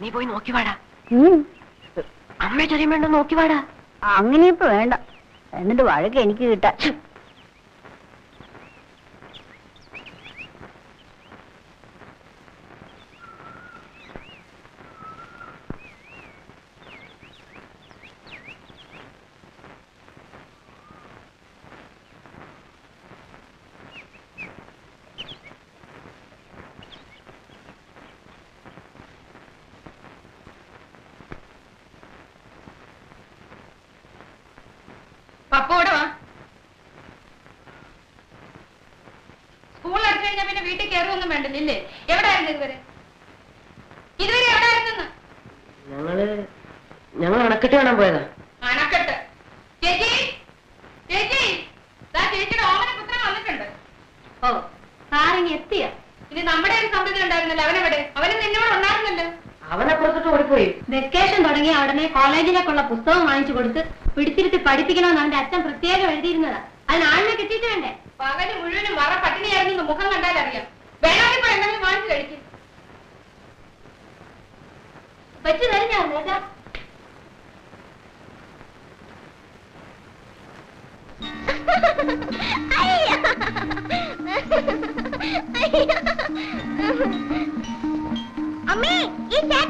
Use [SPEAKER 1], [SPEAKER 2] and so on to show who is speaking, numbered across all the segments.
[SPEAKER 1] നീ പോയി നോക്കി വാടാ.
[SPEAKER 2] ഉം.
[SPEAKER 1] അമ്മ ചെറിയ വേണ്ട നോക്കി വാടാ.
[SPEAKER 2] അങ്ങനെ ഇപ്പൊ വേണ്ട. എന്നിട്ട് വഴക്ക് എനിക്ക് കിട്ടാ
[SPEAKER 3] പപ്പോടെ വാ സ്കൂളിൽ അടച്ചു കഴിഞ്ഞാൽ പിന്നെ വീട്ടിൽ കയറുമൊന്നും വേണ്ടല്ലേ എവിടെയായിരുന്നു ഇതുവരെ? ഇതുവരെ എവിടെയായിരുന്നു
[SPEAKER 1] ഞങ്ങൾ ഞങ്ങൾ അണക്കെട്ട് കാണാൻ പോയതാ.
[SPEAKER 3] അണക്കെട്ട്? ചേച്ചി? ചേച്ചി? ചേച്ചിയുടെ ഓമന പുത്രൻ വന്നിട്ടുണ്ട്. ഓ ആരെങ്കിൽ എത്തിയ. ഇത് നമ്മുടെ ഒരു സമ്മതി ഉണ്ടായിരുന്നല്ലോ അവനെവിടെ? അവന് നിന്നോട് ഉണ്ടായിരുന്നല്ലോ.
[SPEAKER 1] അവനെ അവനപ്പുറത്തോട്ട് ഓടിപ്പോയി.
[SPEAKER 4] വെക്കേഷൻ തുടങ്ങിയ ഉടനെ കോളേജിലേക്കുള്ള പുസ്തകം വാങ്ങിച്ചു കൊടുത്ത് പിടിച്ചിരുത്തി പഠിപ്പിക്കണമെന്ന് അവന്റെ അച്ഛൻ പ്രത്യേകം എഴുതിയിരുന്നതാ. അതിന് ആളിനെ കിട്ടിയിട്ട് വേണ്ടേ
[SPEAKER 3] പകൽ മുഴുവനും മറ പട്ടിണിയായിരുന്നു മുഖം കണ്ടാൽ അറിയാം വേണമെങ്കിൽ എന്തെങ്കിലും വാങ്ങിച്ചു കഴിക്കും.
[SPEAKER 4] വെച്ച് കഴിഞ്ഞാ നേതാ
[SPEAKER 2] അമ്മേ ഈ ചേട്ടൻ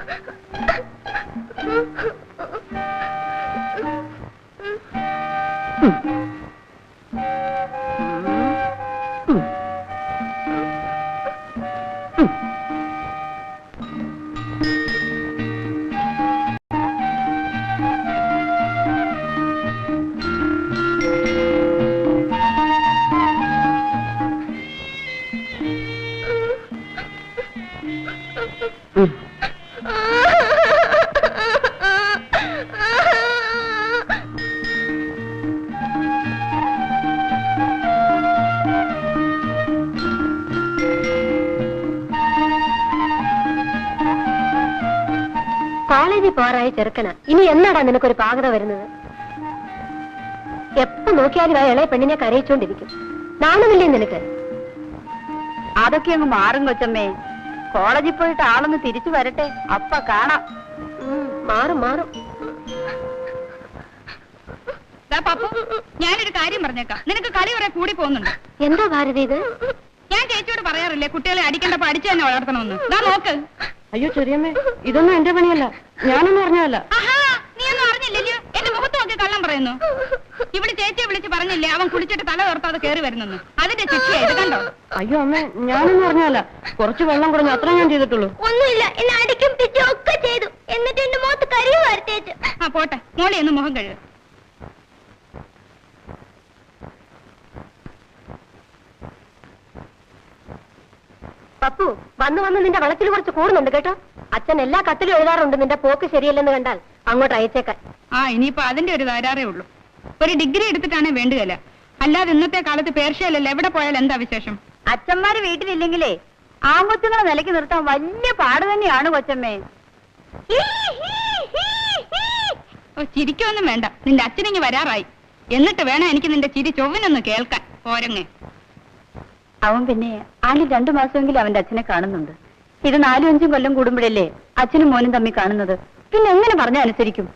[SPEAKER 4] കോളേജിൽ പോറായ ചെറുക്കന. ഇനി എന്നാടാ നിനക്കൊരു പാകത വരുന്നത്? എപ്പോ നോക്കിയാലും ആ ഇളയ പെണ്ണിനെ കരയിച്ചോണ്ടിരിക്കും. നാണമില്ലേ നിനക്ക്?
[SPEAKER 2] അതൊക്കെ അങ്ങ് മാറും കൊച്ചമ്മേ. കോളേജിൽ പോയിട്ട് ആളൊന്ന് തിരിച്ചു വരട്ടെ. അപ്പ കാണാം.
[SPEAKER 4] മാറും മാറും.
[SPEAKER 3] പപ്പു ഞാനൊരു കാര്യം പറഞ്ഞേക്കാം. നിനക്ക് കളി വരെ കൂടി പോകുന്നുണ്ട്.
[SPEAKER 4] എന്താ ഭാരതി ഇത്?
[SPEAKER 3] ഞാൻ ചേച്ചിയോട് പറയാറില്ലേ കുട്ടികളെ അടിക്കേണ്ടപ്പോ അടിച്ചു തന്നെ വളർത്തണമെന്ന്. നോക്ക്.
[SPEAKER 1] അയ്യോ ചെറിയമ്മേ ഇതൊന്നും എന്റെ പണിയല്ല. ഞാനൊന്നും അറിഞ്ഞതല്ല.
[SPEAKER 3] ആഹാ നീ ഒന്നും അറിഞ്ഞില്ലല്ലോ. എന്റെ മുഖത്ത് നോക്കി കള്ളം പറയുന്നു. ഇവിടെ ചേച്ചിയെ വിളിച്ച് പറഞ്ഞില്ലേ അവൻ കുളിച്ചിട്ട് തല തുറത്താതെ കയറി വരുന്നെന്ന്. അതിന്റെ കണ്ടോ?
[SPEAKER 1] അയ്യോ അമ്മേ ഞാനൊന്നും അറിഞ്ഞല്ല കുറച്ച് വെള്ളം കുറഞ്ഞു അത്ര ഞാൻ ചെയ്തിട്ടുള്ളൂ.
[SPEAKER 2] ഒന്നുമില്ല എന്നെ അടിക്കും പിച്ചും ഒക്കെ ചെയ്തു. എന്നിട്ട് എന്റെ മുഖത്ത് കരിയും വരത്തേച്ച്
[SPEAKER 3] ആ പോട്ടെ. മോളെ ഒന്ന് മുഖം കഴുക.
[SPEAKER 4] പപ്പു വന്ന് വന്ന് നിന്റെ വളത്തിൽ കുറച്ച് കൂടുന്നുണ്ട് കേട്ടോ. അച്ഛൻ എല്ലാ കത്തിലും എഴുതാറുണ്ട് നിന്റെ പോക്ക് ശരിയല്ലെന്ന് കണ്ടാൽ അങ്ങോട്ട് അയച്ചേക്കാൻ.
[SPEAKER 3] ആ ഇനിയിപ്പോ അതിന്റെ ഒരു തരാറേ ഉള്ളൂ. ഒരു ഡിഗ്രി എടുത്തിട്ടാണ് വേണ്ടുകല്ല അല്ലാതെ ഇന്നത്തെ കാലത്ത് പേർഷ്യയിലല്ല എവിടെ പോയാൽ എന്താ വിശേഷം?
[SPEAKER 2] അച്ഛന്മാര് വീട്ടിലില്ലെങ്കിലേ ആങ്കൊച്ചുങ്ങളെ നിലയ്ക്ക് നിർത്താൻ വലിയ പാട് തന്നെയാണ് കൊച്ചമ്മേ.
[SPEAKER 3] ഓ ചിരിക്കൊന്നും വേണ്ട. നിന്റെ അച്ഛനിങ്ങ് വരാറായി. എന്നിട്ട് വേണം എനിക്ക് നിന്റെ ചിരി ചൊവ്വനൊന്ന് കേൾക്കാൻ. പോരങ്ങേ.
[SPEAKER 2] അവൻ പിന്നെ ആണ്ടി രണ്ടു മാസമെങ്കിലും അവന്റെ അച്ഛനെ കാണുന്നുണ്ട്. ഇത് നാലും അഞ്ചും കൊല്ലം കൂടുമ്പോഴല്ലേ അച്ഛനും മോനും തമ്മിൽ കാണുന്നത്? പിന്നെ എങ്ങനെ പറഞ്ഞ അനുസരിക്കും?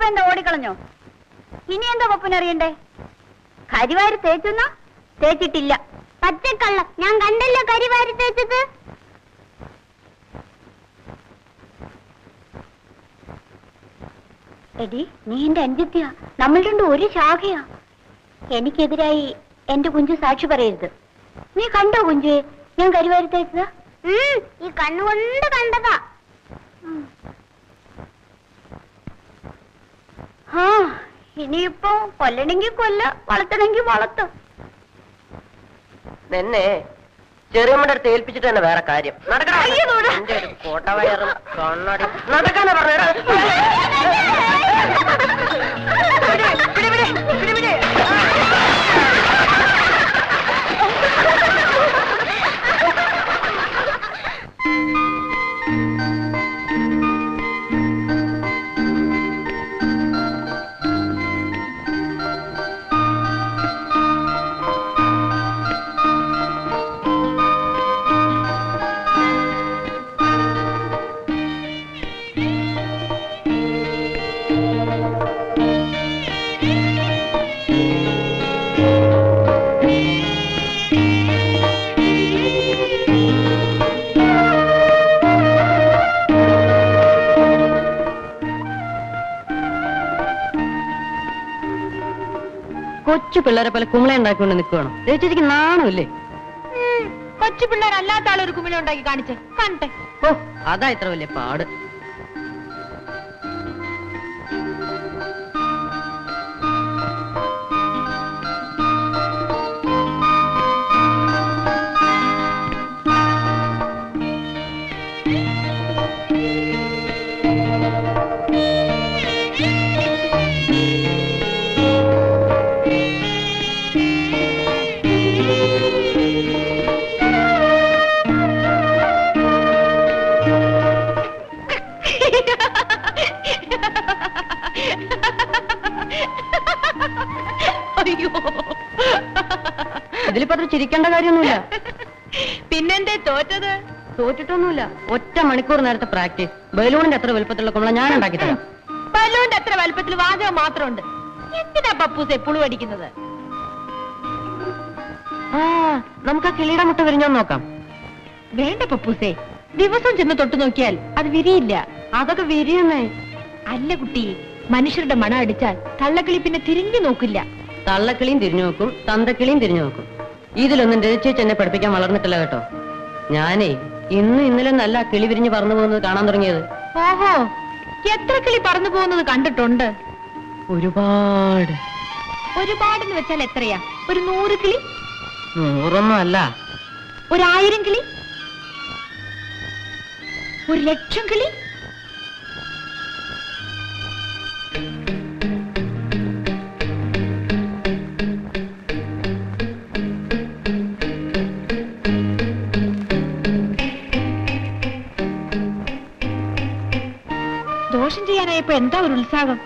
[SPEAKER 2] ഇപ്പൊ എന്താ ഓടിക്കളഞ്ഞോ? ഇനി എന്താ പപ്പനറിയണ്ടേ കരിവാരി തേച്ചെന്നാ? തേച്ചിട്ടില്ല. പച്ചക്കള്ള. ഞാൻ കണ്ടല്ലോ കരിവാരി തേച്ചത്. എടി നീ എന്റെ അഞ്ചത്തിയാ നമ്മൾ രണ്ടും ഒരു ശാഖയാ. എനിക്കെതിരായി എന്റെ കുഞ്ചു സാക്ഷി പറയരുത്. നീ കണ്ടോ കുഞ്ചുയെ ഞാൻ കരിവാരി തേച്ചതാ? ഈ കണ്ണുകൊണ്ട് കണ്ടതാ. ആ ഇനിയിപ്പോ കൊല്ലണെങ്കിൽ കൊല്ല വളർത്തണെങ്കിൽ വളർത്ത.
[SPEAKER 4] നിന്നെ ചെറിയമ്മയുടെ അടുത്ത് ഏൽപ്പിച്ചിട്ട് തന്നെ വേറെ കാര്യം. നടക്കണം കോട്ടവയറും കണ്ണാടി നടക്കാനാ പറഞ്ഞത്.
[SPEAKER 1] കൊച്ചു പിള്ളേരെ പോലെ കുമിള ഉണ്ടാക്കിക്കൊണ്ട് നിൽക്കുകയാണോ ചേച്ചിക്ക് നാണമില്ലേ?
[SPEAKER 5] കൊച്ചു പിള്ളേരല്ലാത്ത ആളൊരു കുമിള ഉണ്ടാക്കി കാണിച്ചേ. കാണട്ടെ
[SPEAKER 1] ഓ അതാ ഇത്ര വലിയ പാട്. ചിരിക്കേണ്ട കാര്യമൊന്നുമില്ല.
[SPEAKER 5] പിന്നെന്തേ തോറ്റത്?
[SPEAKER 1] തോറ്റിട്ടൊന്നുമില്ല. ഒറ്റ മണിക്കൂർ നേരത്തെ പ്രാക്ടീസ്. ബലൂണിന്റെ അത്ര വലുപ്പത്തിലുള്ള കുമ്പള ഞാൻ ഉണ്ടാക്കി തരാം.
[SPEAKER 5] ബലൂണിന്റെ അത്ര വലുപ്പത്തിൽ വാചകം മാത്രമുണ്ട്. എന്തിനാ പപ്പൂസ് എപ്പോഴും അടിക്കുന്നത്?
[SPEAKER 1] ആ നമുക്ക് ആ കിളിയുടെ മുട്ട വിരിഞ്ഞോ നോക്കാം.
[SPEAKER 5] വേണ്ട പപ്പൂസേ. ദിവസം ചെന്ന് തൊട്ട് നോക്കിയാൽ അത് വിരിയില്ല.
[SPEAKER 1] അതൊക്കെ വിരിയുന്നേ.
[SPEAKER 5] അല്ല കുട്ടി മനുഷ്യരുടെ മണം അടിച്ചാൽ തള്ളക്കിളി പിന്നെ തിരിഞ്ഞു നോക്കില്ല.
[SPEAKER 1] തള്ളക്കിളിയും തിരിഞ്ഞു നോക്കും തന്തക്കിളിയും തിരിഞ്ഞു നോക്കും. ഇതിലൊന്നും രചിച്ച് എന്നെ പഠിപ്പിക്കാൻ വളർന്നിട്ടില്ല കേട്ടോ. ഞാനേ ഇന്ന് ഇന്നലെ നല്ല കിളി വിരിഞ്ഞ് പറന്നു പോകുന്നത് കാണാൻ തുടങ്ങിയത്.
[SPEAKER 5] ഓഹോ എത്ര കിളി പറന്നു പോകുന്നത് കണ്ടിട്ടുണ്ട്.
[SPEAKER 1] ഒരുപാട്.
[SPEAKER 5] ഒരുപാടെന്ന് വെച്ചാൽ എത്രയാ? ഒരു നൂറ് കിളി?
[SPEAKER 1] നൂറൊന്നും അല്ല.
[SPEAKER 5] ഒരായിരം കിളി? ഒരു ലക്ഷം കിളി? ചെയ്യാനായപ്പോ എന്താ ഒരു ഉത്സാഹം?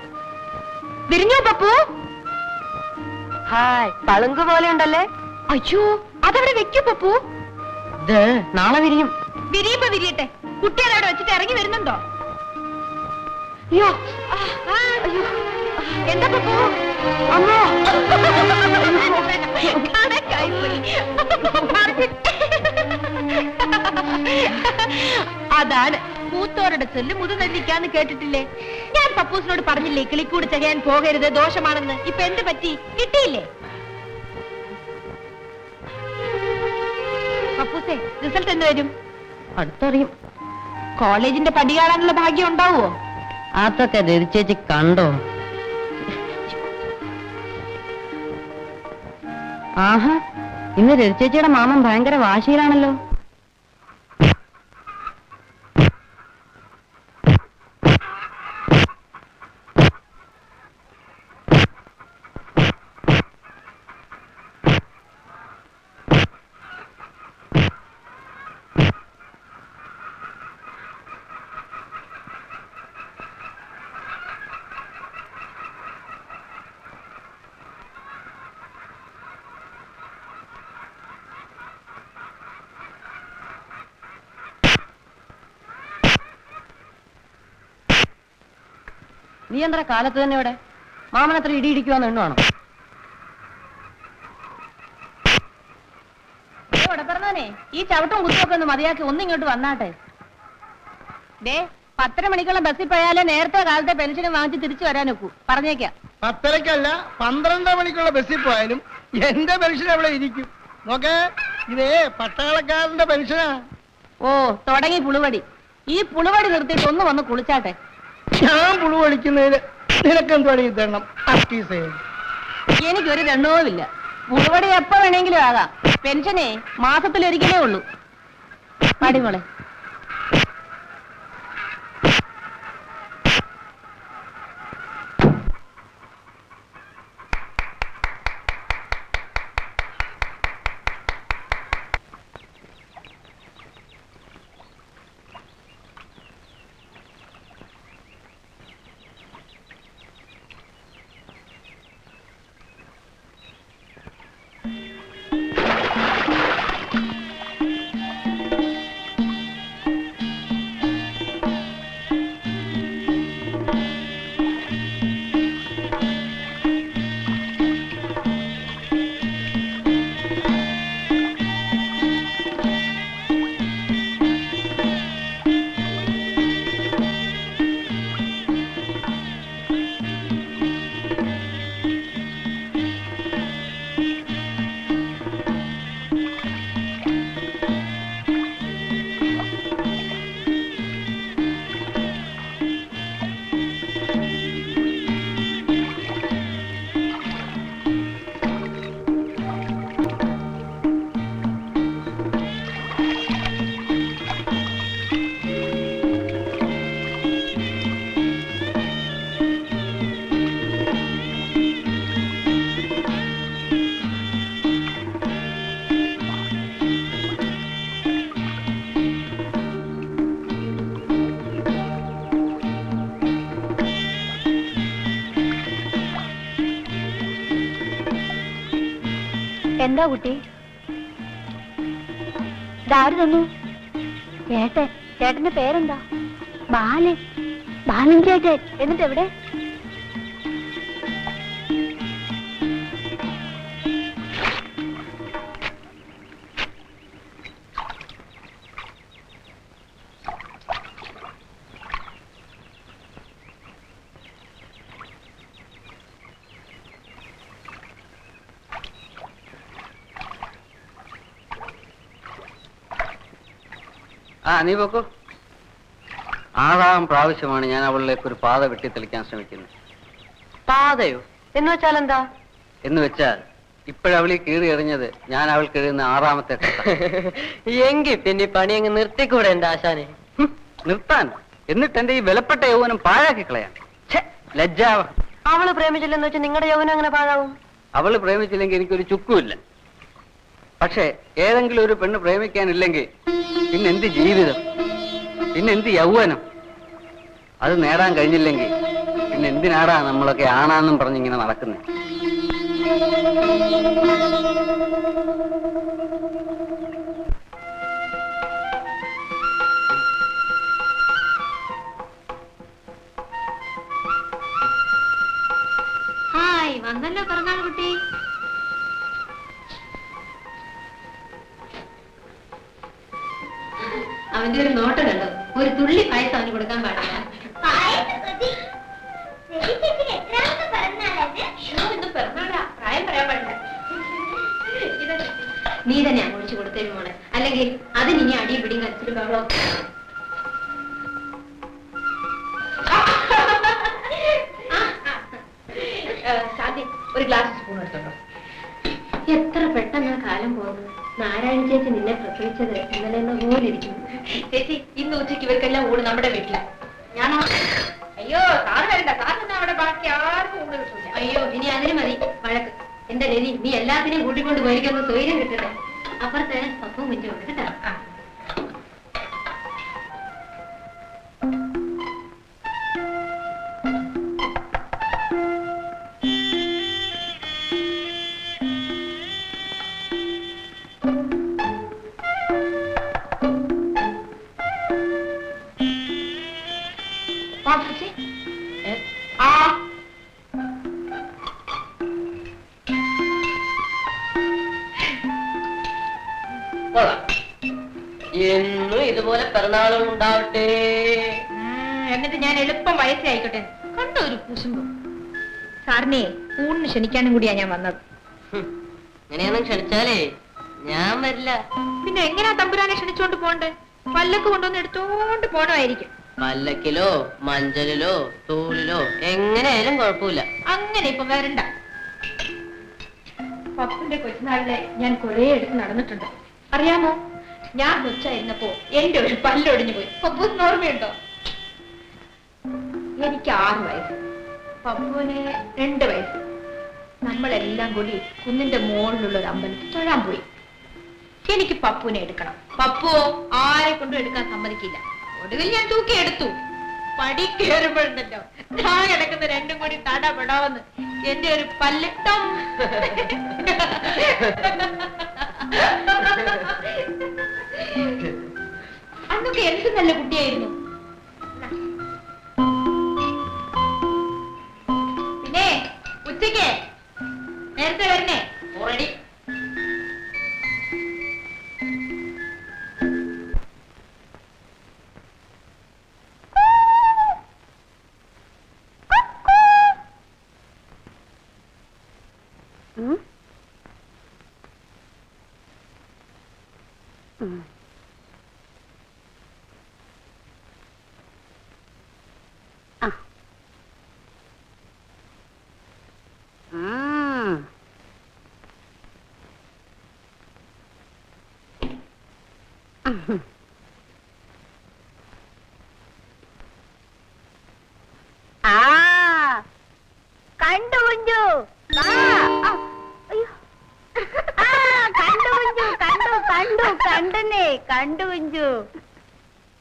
[SPEAKER 5] വിരിഞ്ഞോ പപ്പു?
[SPEAKER 4] ഹായ് പളുങ്ക് പോലെ ഉണ്ടല്ലേ?
[SPEAKER 5] അയ്യോ അതവിടെ വെക്കൂ പപ്പു.
[SPEAKER 1] ഇത് നാളെ വിരിയും.
[SPEAKER 5] വിരിയുമ്പോ വിരിയട്ടെ. കുട്ടികൾ അവിടെ വെച്ചിട്ട് ഇറങ്ങി വരുന്നുണ്ടോ?
[SPEAKER 1] അയ്യോ.
[SPEAKER 5] എന്താ പപ്പു?
[SPEAKER 1] അമ്മോ.
[SPEAKER 5] അതാണ് മൂത്തോരുടെ ചെല്ല് മുതുനെല്ലിക്കാന്ന് കേട്ടിട്ടില്ലേ? ഞാൻ പപ്പൂസിനോട് പറഞ്ഞില്ലേ കിളിക്കൂട് ചെയ്യാൻ പോകരുത് ദോഷമാണെന്ന്. ഇപ്പൊ എന്ത് പറ്റി? കിട്ടിയില്ലേ? പപ്പൂസേ റിസൾട്ട് എന്ന് വരും?
[SPEAKER 1] അടുത്തറിയും.
[SPEAKER 5] കോളേജിന്റെ പടി കാണാനുള്ള ഭാഗ്യം ഉണ്ടാവുമോ?
[SPEAKER 1] അതൊക്കെ രചിച്ചേച്ചി കണ്ടോ? ആഹാ ഇന്ന് രതിച്ചേച്ചിയുടെ മാമൻ ഭയങ്കര വാശിയിലാണല്ലോ. നീ എന്താ കാലത്ത് തന്നെ ഇവിടെ. മാമൻ അത്ര ഇടി ഇടിക്കുവാന്ന് എണ്ണുവാണോ
[SPEAKER 5] ഈ ചവിട്ടും കുത്തുമൊക്കെ ഒന്ന് മതിയാക്കി ഒന്നിങ്ങോട്ട് വന്നാട്ടെ. ദേ പത്തര മണിക്കുള്ള ബസ്സിൽ പോയാലേ നേരത്തെ കാലത്തെ പെൻഷനും വാങ്ങിച്ച് തിരിച്ചു വരാൻ ഒക്കൂ പറഞ്ഞേക്കാം.
[SPEAKER 6] പത്തരക്കല്ല പന്ത്രണ്ട് മണിക്കുള്ള ബസ്സിൽ പോയാലും എന്റെ പെൻഷൻ അവിടെ ഇരിക്കും. നോക്കേ ഇതേ പട്ടാളക്കാരന്റെ പെൻഷനാ.
[SPEAKER 5] ഓ തുടങ്ങി പുളുവടി. ഈ പുളുവടി നിർത്തിയിട്ട് ഒന്ന് വന്ന് കുളിച്ചാട്ടെ.
[SPEAKER 6] ഞാൻ പുളു കളിക്കുന്നതിന് നിനക്കെന്തുവാണെങ്കിൽ തരണം അക്കീസേ
[SPEAKER 5] എനിക്കൊരു ദണ്ണവുമില്ല. പുളുവടി എപ്പോ വേണമെങ്കിലും ആകാം. പെൻഷനേ മാസത്തിലൊരിക്കലേ ഉള്ളൂ. പടിമോളെ.
[SPEAKER 4] എന്താ കുട്ടി? ഇതാര് തന്നു. ചേട്ടൻ ചേട്ടന്റെ പേരെന്താ? ബാലൻ. ബാലൻ ചേട്ടൻ. എന്നിട്ട് എവിടെ
[SPEAKER 7] നീ പോക്കോ. ആറാം പ്രാവശ്യമാണ് ഞാൻ അവളിലേക്ക് ഒരു പാത വെട്ടിത്തെളിക്കാൻ ശ്രമിക്കുന്നത്.
[SPEAKER 1] പാതയോ? എന്ന് വെച്ചാൽ എന്താ?
[SPEAKER 7] എന്ന് വെച്ചാൽ ഇപ്പോഴവളി കീറി എറിഞ്ഞത് ഞാൻ അവൾക്ക് എഴുതുന്ന ആറാമത്തെ
[SPEAKER 1] എങ്കിൽ പിന്നെ പണി അങ്ങ് നിർത്തിക്കൂടെ എന്റെ ആശാനെ.
[SPEAKER 7] നിർത്താൻ. എന്നിട്ട് എന്റെ ഈ വിലപ്പെട്ട യൗവനം പാഴാക്കി കളയാൻ. ലജ്ജാവ
[SPEAKER 1] അവൾ പ്രേമിച്ചില്ലെന്ന് വെച്ചാൽ നിങ്ങളുടെ യൗവനം അങ്ങനെ പാഴാവും?
[SPEAKER 7] അവൾ പ്രേമിച്ചില്ലെങ്കിൽ എനിക്കൊരു ചുക്കുമില്ല. പക്ഷേ ഏതെങ്കിലും ഒരു പെണ്ണ് പ്രേമിക്കാനില്ലെങ്കിൽ പിന്നെ എന്ത് ജീവിതം? പിന്നെ എന്ത് യൗവനം? അത് നേടാൻ കഴിഞ്ഞില്ലെങ്കിൽ പിന്നെ എന്തിനാടാ നമ്മളൊക്കെ ആണാന്നും പറഞ്ഞിങ്ങനെ നടക്കുന്നത്
[SPEAKER 5] ഹായ് വന്നല്ലോ പറഞ്ഞാൽ കുട്ടി. അവന്റെ ഒരു നോട്ടം കണ്ടോ. ഒരു തുള്ളി പായസം അവന് കൊടുക്കാൻ പാടില്ല. നീ തന്നെ അങ്ങോട്ട് കൊടുത്തേ മോളെ. അല്ലെങ്കിൽ അതിന് ഇനി അടിയും പിടിയും കച്ചിട്ട് ബഹളോ നമ്മുടെ വീട്ടില. അയ്യോ സാറ് വരണ്ട. സാറിന് അവിടെ ബാക്കി ആർക്കും കൂടെ കിട്ടില്ല അയ്യോ ഇനി അതിന് മതി. വഴക്ക്. എന്റെ രവി നീ എല്ലാത്തിനെയും കൂട്ടിക്കൊണ്ട് പോയിരിക്കുന്ന സ്വൈര്യം കിട്ടട്ടെ. അപ്പുറത്തെ പപ്പും ഉണ്ട് കേട്ടോ.
[SPEAKER 1] പിറന്നാളുകൾ ഉണ്ടാവട്ടെ.
[SPEAKER 5] എന്നിട്ട് ഞാൻ എളുപ്പം വയസ്സായിക്കോട്ടെ കണ്ട ഒരു കുശുമ്പ് സാറിനെ ഊണിന് ക്ഷണിക്കാനും കൂടിയാ ഞാൻ വന്നത്.
[SPEAKER 1] ഹും, ക്ഷണിച്ചാലേ ഞാൻ വരില്ല.
[SPEAKER 5] പിന്നെ എങ്ങനെയാ തമ്പുരാനെ ക്ഷണിച്ചോണ്ട് പോണ്ടേ പല്ലക്ക് കൊണ്ടുവന്ന് എടുത്തോണ്ട് പോണമായിരിക്കും.
[SPEAKER 1] പല്ലക്കിലോ മഞ്ചലിലോ തൂളിലോ എങ്ങനെയായാലും കുഴപ്പമില്ല.
[SPEAKER 5] അങ്ങനെ ഇപ്പൊ വരണ്ട. പപ്പന്റെ കൊച്ചുനാളിലെ ഞാൻ കൊറേ എടുത്ത് നടന്നിട്ടുണ്ട്. അറിയാമോ? ഞാൻ കൊച്ചായിരുന്നപ്പോ എന്റെ ഒരു പല്ലൊടിഞ്ഞു പോയി. പപ്പൂസിന് ഓർമ്മയുണ്ടോ? എനിക്ക് ആറ് വയസ്സ്. പപ്പുവിന് രണ്ട് വയസ്സ്. നമ്മളെല്ലാം കൂടി കുന്നിന്റെ മുകളിലുള്ള ഒരു അമ്പലത്തിൽ തൊഴാൻ പോയി. എനിക്ക് പപ്പുവിനെ എടുക്കണം. പപ്പുവോ ആരെ കൊണ്ടും എടുക്കാൻ സമ്മതിക്കില്ല. ഒടുവിൽ ഞാൻ തൂക്കി എടുത്തു. പടി കയറുമ്പോഴുണ്ടല്ലോ. ഞാൻ കിടക്കുന്ന രണ്ടും കൂടി തടപെടാവെന്ന് എന്റെ ഒരു പല്ലിട്ടം. അന്നൊക്കെ എന്ത് നല്ല കുട്ടിയായിരുന്നു. പിന്നെ ഉച്ചയ്ക്ക് നേരത്തെ വരണേ? ഓൾറെഡി
[SPEAKER 2] ഉം? ഉം. ആ. ഉം. ഉം. ആ കണ്ടു കുഞ്ചു കണ്ടു കുഞ്ചു കണ്ടു കണ്ടു കണ്ടെന്നേ കണ്ടു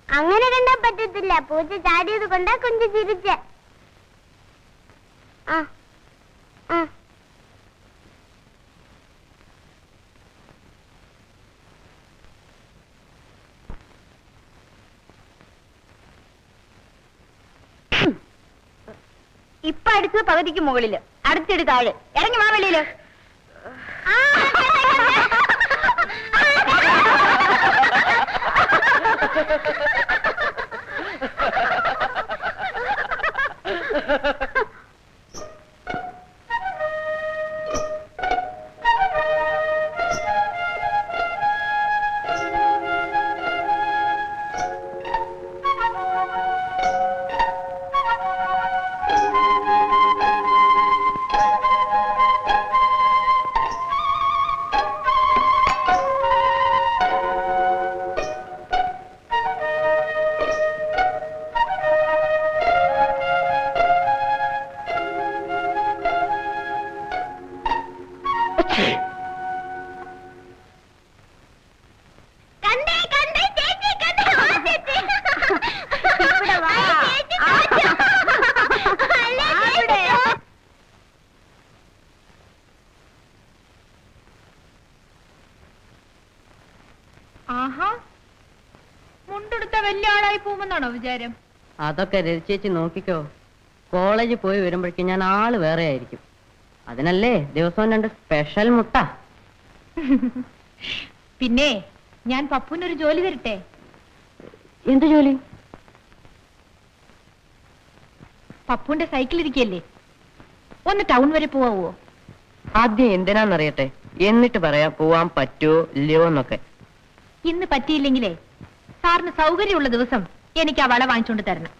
[SPEAKER 4] അങ്ങനെ കണ്ടാ പറ്റത്തില്ല. പൂച്ച ചാടിയത് കൊണ്ടാ കുഞ്ചു ചിരിച്ച ആ ആ
[SPEAKER 2] ഇപ്പൊ അടിച്ചത് പകുതിക്ക് മുകളിൽ. അടുത്തിട്ട് താഴെ. ഇറങ്ങി വാ വെളിയിൽ. Ha,
[SPEAKER 4] ha, കണ്ടേ
[SPEAKER 5] പോകുമെന്നാണോ
[SPEAKER 1] അതൊക്കെ രചിച്ചേച്ചി നോക്കിക്കോ. കോളേജിൽ പോയി വരുമ്പോഴേക്കും ഞാൻ ആൾ വേറെ ആയിരിക്കും. അതിനല്ലേ ദിവസവും രണ്ട് സ്പെഷ്യൽ മുട്ട.
[SPEAKER 5] പിന്നെ ഞാൻ പപ്പുവിനൊരു ജോലി തരട്ടെ?
[SPEAKER 1] എന്ത് ജോലി?
[SPEAKER 5] പപ്പുവിന്റെ സൈക്കിൾ ഇരിക്കല്ലേ? ഒന്ന് ടൗൺ വരെ പോവാവോ?
[SPEAKER 1] ആദ്യം എന്തിനാന്നറിയട്ടെ? എന്നിട്ട് പറയാ പോവാൻ പറ്റുമോ ഇല്ലയോ എന്നൊക്കെ.
[SPEAKER 5] ഇന്ന് പറ്റിയില്ലെങ്കിലേ? സാറിന് സൗകര്യമുള്ള ദിവസം എനിക്ക് ആ വള വാങ്ങിച്ചുകൊണ്ട് തരണം.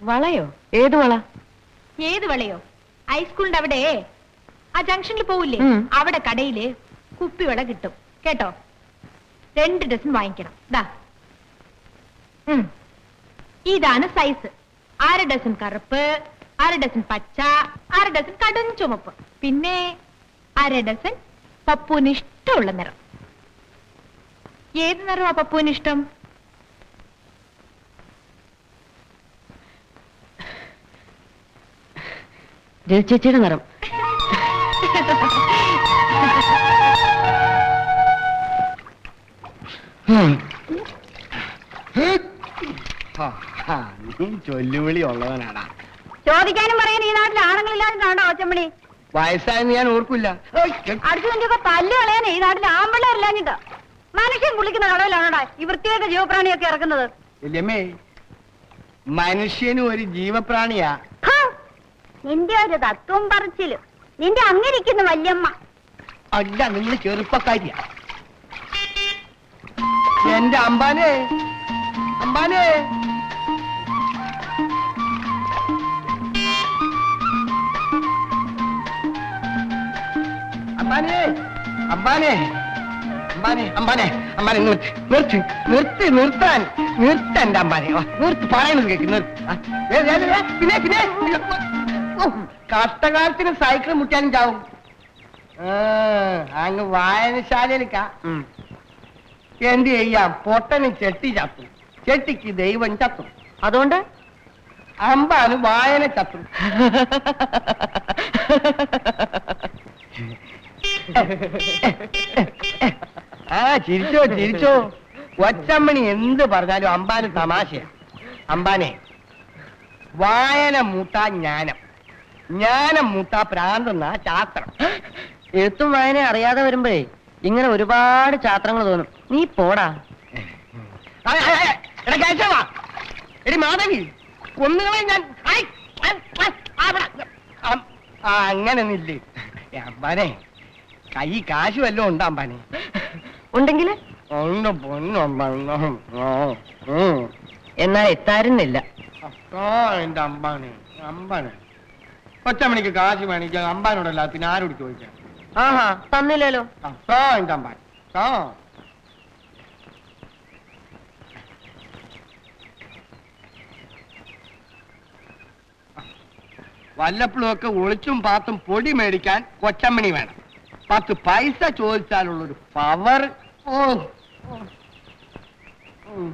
[SPEAKER 1] വളയോ? ഏത് വള?
[SPEAKER 5] ഏത് വളയോ? ഹൈസ്കൂളിന്റെ അവിടെ. ആ ജംഗ്ഷനിൽ പോവില്ലേ. അവിടെ കടയിൽ കുപ്പിവള കിട്ടും. കേട്ടോ? രണ്ട് ഡസൻ വാങ്ങിക്കണം. ദാ. ഇതാണ് സൈസ്. അര ഡസൻ കറുപ്പ് അര ഡസൻ പച്ച അര ഡസൻ കടും ചുമപ്പ്. പിന്നെ അര ഡസൻ പപ്പുവിന് ഇഷ്ടമുള്ള നിറം. ഏത് നിറമാ പപ്പുവിന് ഇഷ്ടം?
[SPEAKER 1] രചിച്ചേച്ചിയുടെ നിറം.
[SPEAKER 6] നീ ചൊല്ലുവിളി ഉള്ളവനാടാ.
[SPEAKER 2] ചോദിക്കാനും പറയാൻ ഈ നാട്ടിൽ ആണുങ്ങളില്ലാതിട്ടാണോ കൊച്ചമ്മണി
[SPEAKER 6] വയസ്സായെന്ന് ഞാൻ ഓർക്കില്ല.
[SPEAKER 2] അടുത്ത നിന്റെയൊക്കെ പല്ല് കളയാൻ ഈ നാട്ടിൽ ആമ്പിള്ളേരില്ലാഞ്ഞിട്ടാ. മനുഷ്യൻ കുളിക്കുന്ന കടവിലാണോടാ ഈ വൃത്തിയൊക്കെ ജീവപ്രാണിയൊക്കെ ഇറക്കുന്നത്?
[SPEAKER 6] മനുഷ്യനും ഒരു ജീവപ്രാണിയാ.
[SPEAKER 2] നിന്റെ ഒരു തത്വം പറച്ചിൽ. നിന്റെ അങ്ങിരിക്കുന്ന വല്യമ്മ.
[SPEAKER 6] അല്ല നിങ്ങൾ ചെറുപ്പക്കാരിയാ. എന്റെ അമ്പാനെ അമ്പാനെ. അമ്പാനെ അമ്പാനെ അമ്പാനെ അമ്പാനെ അമ്പാനെ നിർത്ത് നിർത്ത് നിർത്ത് നിർത്താൻ നിർത്തന്റെ അമ്പാനെ. നിർത്ത് പറയുന്നത് കേക്ക് നിർത്ത്. പിന്നെ പിന്നെ. കഷ്ടകാലത്തിന് സൈക്കിൾ മുട്ടാനും ചാവും. അങ്ങ് വായനശാലയിലേക്കാ. എന്ത് ചെയ്യാം? പൊട്ടന് ചെട്ടി ചത്തു. ചെട്ടിക്ക് ദൈവം ചത്തു.
[SPEAKER 1] അതുകൊണ്ട്?
[SPEAKER 6] അമ്പാന് വായന ചത്തു. ആ ചിരിച്ചോ ചിരിച്ചോ. ഒച്ചമ്മണി എന്ത് പറഞ്ഞാലും അമ്പാന് തമാശയാ. അമ്പാനെ വായന മൂട്ടാ ജ്ഞാനം. ജ്ഞാനം മുട്ടാ പ്രാന്തെന്നാ ശാസ്ത്രം?
[SPEAKER 1] എഴുത്തും വായന അറിയാതെ വരുമ്പോഴേ ഇങ്ങനെ ഒരുപാട് ചാത്രങ്ങൾ തോന്നും. നീ പോടാ.
[SPEAKER 6] എടാ മാധവി ഒന്നുകളെ ഞാൻ അങ്ങനെ നില്ലേ. അമ്പാനെ കൈ കാശ് വല്ലതും ഉണ്ടോ അമ്പാനെ?
[SPEAKER 1] ഉണ്ടെങ്കിൽ
[SPEAKER 6] ഉണ്ട്
[SPEAKER 1] എന്നാൽ എത്താരുന്നില്ല
[SPEAKER 6] അപ്പാ എന്റെ അമ്പാനെ അമ്പാനെ. ഒറ്റമണിക്ക് കാശ് വേണിക്കാൻ അമ്പാനോടല്ല പിന്നെ ആരോട് ചോദിക്കാം
[SPEAKER 1] ആഹാ തന്നില്ലല്ലോ.
[SPEAKER 6] ആ എന്റെ അമ്പാൻ. ആ വല്ലപ്പോഴും ഒക്കെ ഒളിച്ചും പാത്തും പൊടി മേടിക്കാൻ കൊച്ചമ്മണി വേണം. പത്ത് പൈസ ചോദിച്ചാലുള്ളൊരു പവർ ഓ. ഉം.